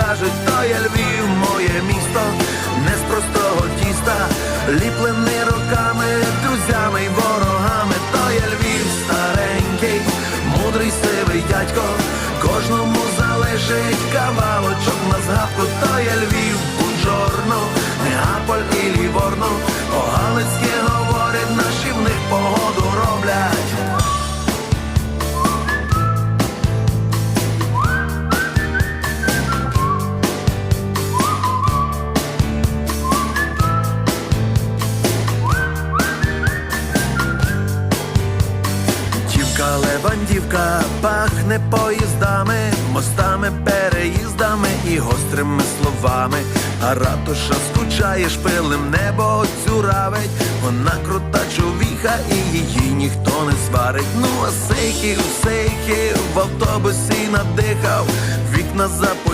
кажуть, то є Львів, моє місто, не з простого тіста, ліплений роками, друзями й ворогами, то є Львів старенький, мудрий сивий дядько, кожному залишить кавалочок на згадку, то є Львів, Буджорно, Неаполь і Ліворно, Дівка левандівка пахне поїздами, мостами, переїздами і гострими словами. А ратуша скучає шпилем, небо цюравить. Вона крута човіха, і її ніхто не сварить. Ну а сейхи у в автобусі надихав, вікна запотіли.